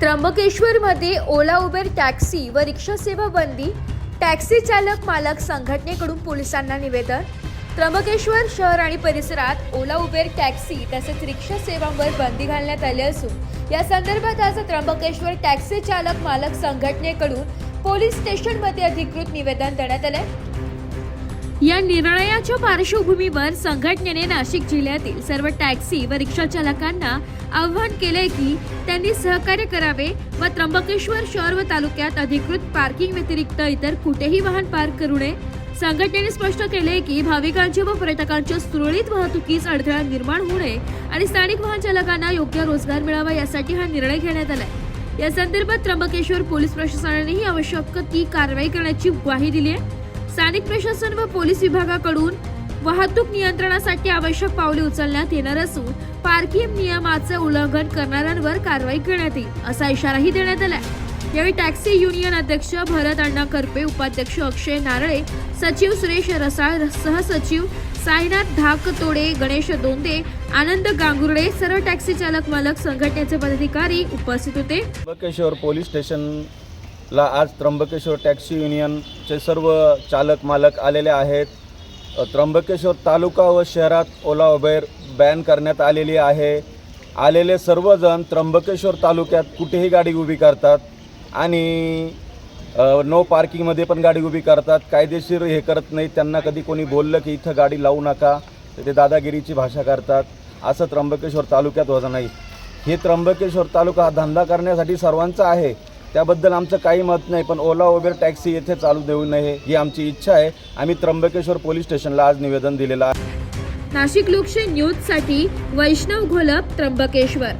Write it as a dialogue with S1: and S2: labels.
S1: त्र्यंबकेश्वरमध्ये ओला Uber taxi व रिक्षासेवा बंदी taxi चालक मालक संघटनेकडून पोलिसांना निवेदन. त्र्यंबकेश्वर शहर आणि परिसरात ओला उबेर टॅक्सी तसेच रिक्षा सेवांवर बंदी घालण्यात आली असून या संदर्भात आज त्र्यंबकेश्वर टॅक्सी चालक मालक संघटनेकडून पोलीस स्टेशनमध्ये अधिकृत निवेदन देण्यात आले या निर्णयाच्या पार्श्वभूमीवर संघटनेने नाशिक जिल्ह्यातील सर्व टॅक्सी व रिक्षा चालकांना आव्हान केले की त्यांनी सहकार्य करावे व त्र्यंबकेश्वर शहर व तालुक्यात अधिकृत पार्किंग व्यतिरिक्त इतर कुठेही वाहन पार्क करू नये. संघटनेने स्पष्ट केले की भाविकांच्या व पर्यटकांच्या सुरळीत वाहतुकीस अडथळा निर्माण होऊ नये आणि स्थानिक वाहन चालकांना योग्य रोजगार मिळावा यासाठी हा निर्णय घेण्यात आलाय. या संदर्भात त्र्यंबकेश्वर पोलीस प्रशासनानेही आवश्यक ती कारवाई करण्याची ग्वाही दिली आहे. स्थानिक प्रशासन व पोलीस विभागाकडून वाहतूक नियंत्रणासाठी आवश्यक पावले उचलण्यात येणार असून पार्किंग नियमाचं उल्लंघन करणाऱ्यांवर कारवाई करण्यात येईल असा इशाराही देण्यात आला यावेळी टॅक्सी युनियन अध्यक्ष भरत अण्णा करपे उपाध्यक्ष अक्षय नारळे सचिव सुरेश रसाळ सहसचिव साईनाथ धाकतोडे गणेश दोंदे आनंद गांगुर्डे सर्व टॅक्सी चालक मालक संघटनेचे पदाधिकारी उपस्थित होते.
S2: पोलीस स्टेशन ला आज त्र्यंबकेश्वर टॅक्सी युनियनचे सर्व चालक मालक आलेले आहेत. त्र्यंबकेश्वर तालुका व शहरात ओला उबेर बॅन करण्यात आलेली आहे. आलेले सर्वजण त्र्यंबकेश्वर तालुक्यात कुठेही गाडी उभी करतात आणि नो पार्किंगमध्ये पण गाडी उभी करतात. कायदेशीर हे करत नाही. त्यांना कधी कोणी बोललं की इथं गाडी लावू नका तर ते दादागिरीची भाषा करतात. असं त्र्यंबकेश्वर तालुक्यात होत नाही हे त्र्यंबकेश्वर तालुका हा धंदा करण्यासाठी सर्वांचा आहे. त्याबद्दल आमचं काही मत नाही पण ओला उबेर टॅक्सी येथे चालू देऊ नये ही आमची इच्छा आहे. आम्ही त्र्यंबकेश्वर पोलीस स्टेशनला आज निवेदन दिलेलं आहे.
S1: नाशिक लोकशाही न्यूजसाठी वैष्णव घोलप त्र्यंबकेश्वर.